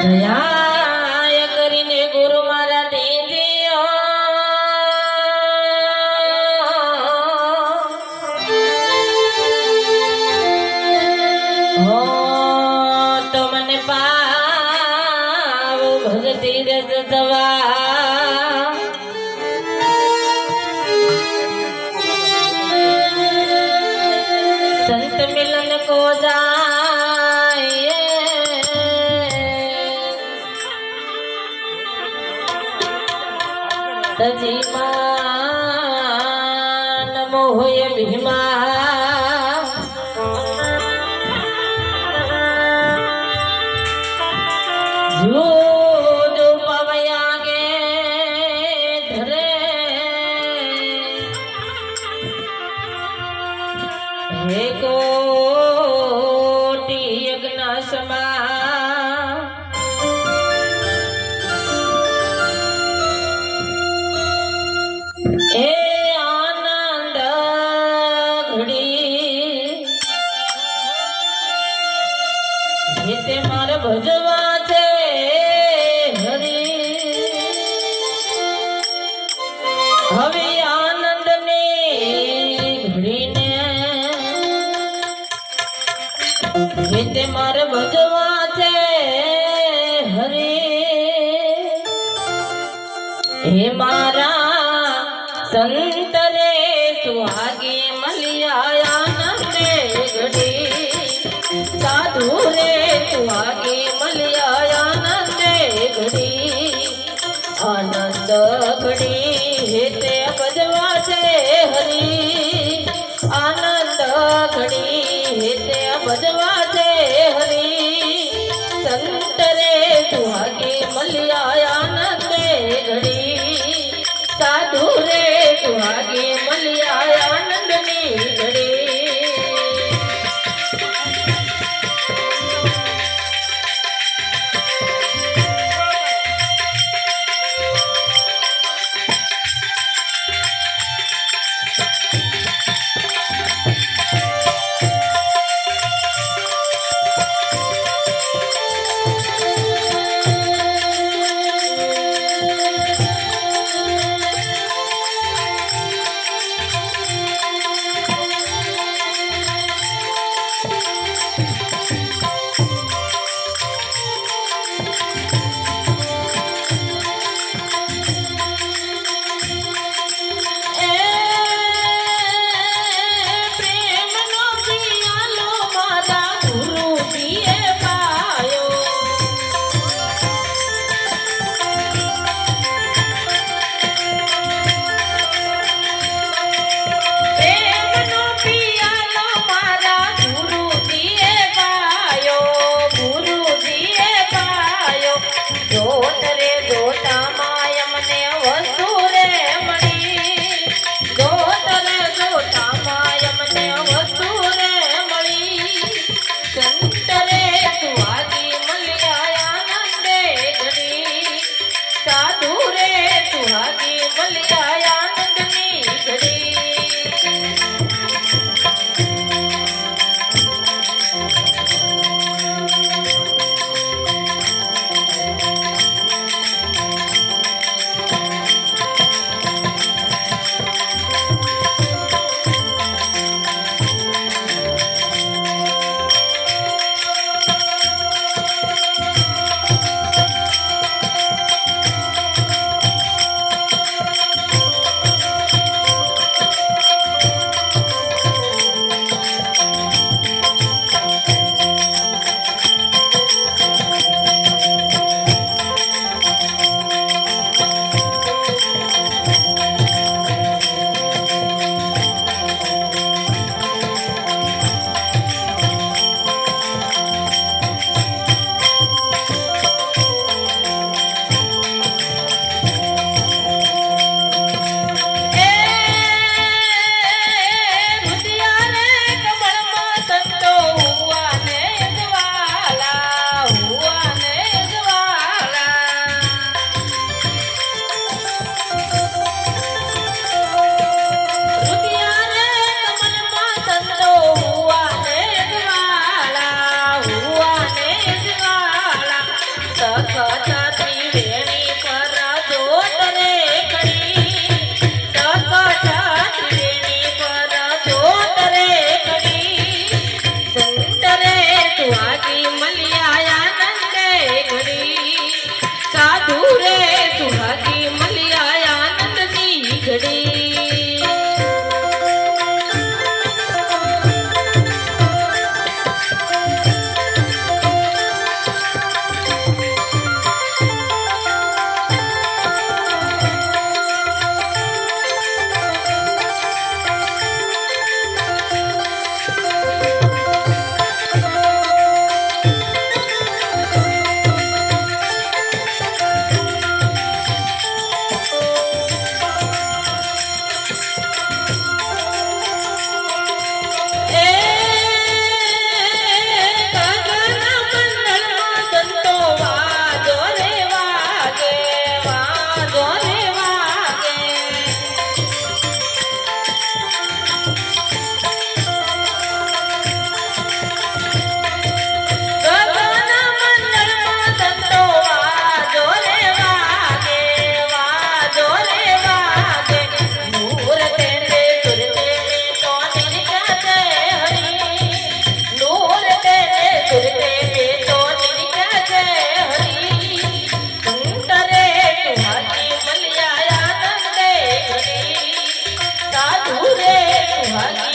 દયા કરીને ગુરુ મારા દીદીઓ હો તો મને પાવ ભગતી રસ દવા. સંત મિલન કો જાય તજી માં નમો હોય ભીમા જૂદ પવયા ગે તે મારે ભજવા છે, હરે. હે મારા સંત રે સુહાગે મલિયા નરે ઘડી સાધુ રે સુહાગે મલિયા નરે ઘડી આનંદ ઘડી હે Bye.